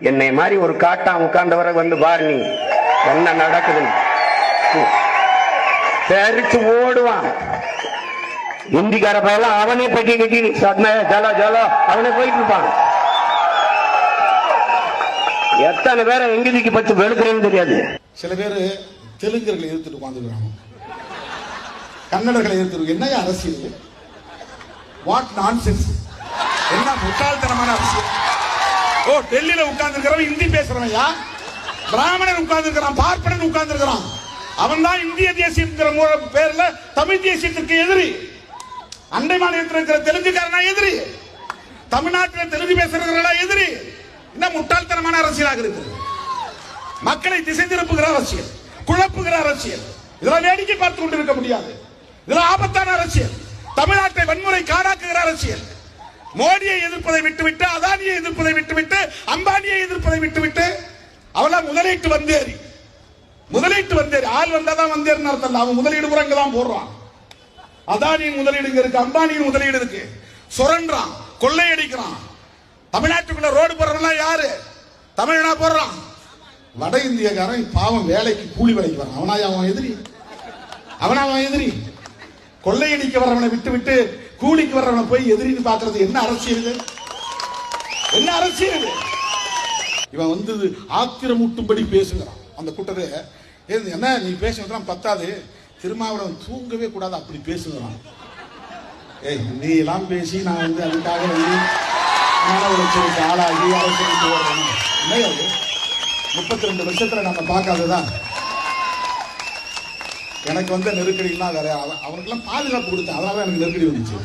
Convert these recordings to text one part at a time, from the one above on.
என்னை மாதிரி ஒரு காட்டா உட்கார்ந்தவரை வந்து பாரு நீ. என்ன நடக்குதுன்னு. தெரிச்சு ஓடுவான். இந்திக்கார பையெல்லாம் அவனே பெட்டி கட்டி சத்ம ஜலோ ஜலோ அவனே போயிட்டு இருப்பான். எத்தனை பேரை எங்கிதிக்கு பத்து வெளுக்கிறேன்னு தெரியாது. சில பேர் தெலுங்கர்களை எதிர்த்துட்டு உட்காந்துருக்காங்க கன்னடர்களை எதிர்த்து என்ன அரசியல்? வாட் நான்சென்ஸ் என்ன முட்டாள்தனமான அரசியல்? ஓ டெல்லியில உட்கார்ந்துருக்கிறவன் ஹிந்தி பேசுறவன்யா? பிராமணன் உட்கார்ந்துருக்கிறான் பார்ப்பனன் உட்கார்ந்துருக்கிறான். அவன் தான் இந்திய தேசியங்கிற பேர்ல தமிழ் தேசியத்திற்கு எதிரி. அண்டை மாநிலத்தில் இருக்கிற தெலுங்குக்காரனா எதிரி. தமிழ்நாட்டில் தெலுங்கு பேசுறவர்களா எதிரி. என்ன முட்டாள்தனமான அரசியலாக இருக்குது. மக்களை திசை திருப்புகிற அரசியல் குழப்புகிற அரசியல். இதெல்லாம் வேடிக்கை பார்த்து கொண்டிருக்க முடியாது. இதெல்லாம் ஆபத்தான அரசியல். தமிழ்நாட்டை வன்முறை காடாக்குகிற அரசியல். மோடியை எதிர்ப்பதை விட்டுவிட்டு அதானியை எதிர்ப்பதை விட்டுவிட்டு அம்பானியை எதிர்ப்பதை விட்டுவிட்டு அவெல்லாம் முதலீட்டு வந்தேறி. முதலீட்டு வந்தேறி. ஆள் வந்தாதான் வந்தேறின்னு அர்த்தம் அவன் முதலீடு கூட தான் போடுறான். அதானியின் முதலீடு இங்க இருக்கு அம்பானியின் முதலீடு இருக்கு. சுரண்டான் கொள்ளையடிக்கிறான். தமிழ்நாட்டுக்குள்ள ரோடு போடுறவன் யாரு? தமிழனா போடுறான். வட இந்தியக்காரன் பாவம் வேலைக்கு கூலி வேலைக்கு வரான் அவனா அவன் எதிரி? அவனா அவன் எதிரி? கொள்ளையடிக்க வர்றவனை விட்டு விட்டு கூலிக்கு வர்றவனை போய் எதிரின்னு பாக்குறது என்ன அரசியல் இது? என்ன அரசியல் இது? இவன் வந்து ஆத்திரமூட்டும்படி பேசுகிறான். அந்த கூட்டத்தை ஏது, என்ன? நீ பேசுனதுலாம் பத்தாது. திருமாவளவன் தூங்கவே கூடாது. அப்படி பேசுகிறான். ஏய் நீ எல்லாம் பேசி நான் வந்து அதுக்காக வந்து மன உளைச்சலுக்கு ஆளாகி அரசியலுக்கு வரணும் முப்பத்தி ரெண்டு வருஷத்துல நம்ம பார்க்காததான் எனக்கு வந்த நெருக்கடிலாம் வேற. அவன் அவனுக்கெல்லாம் பாதுகாப்பு கொடுத்தேன். அதனால எனக்கு நெருக்கடி வந்துச்சு.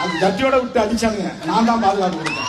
அது ஜட்டியோட விட்டு அடிச்சாங்க நான் தான் பாதுகாப்பு கொடுத்தேன்.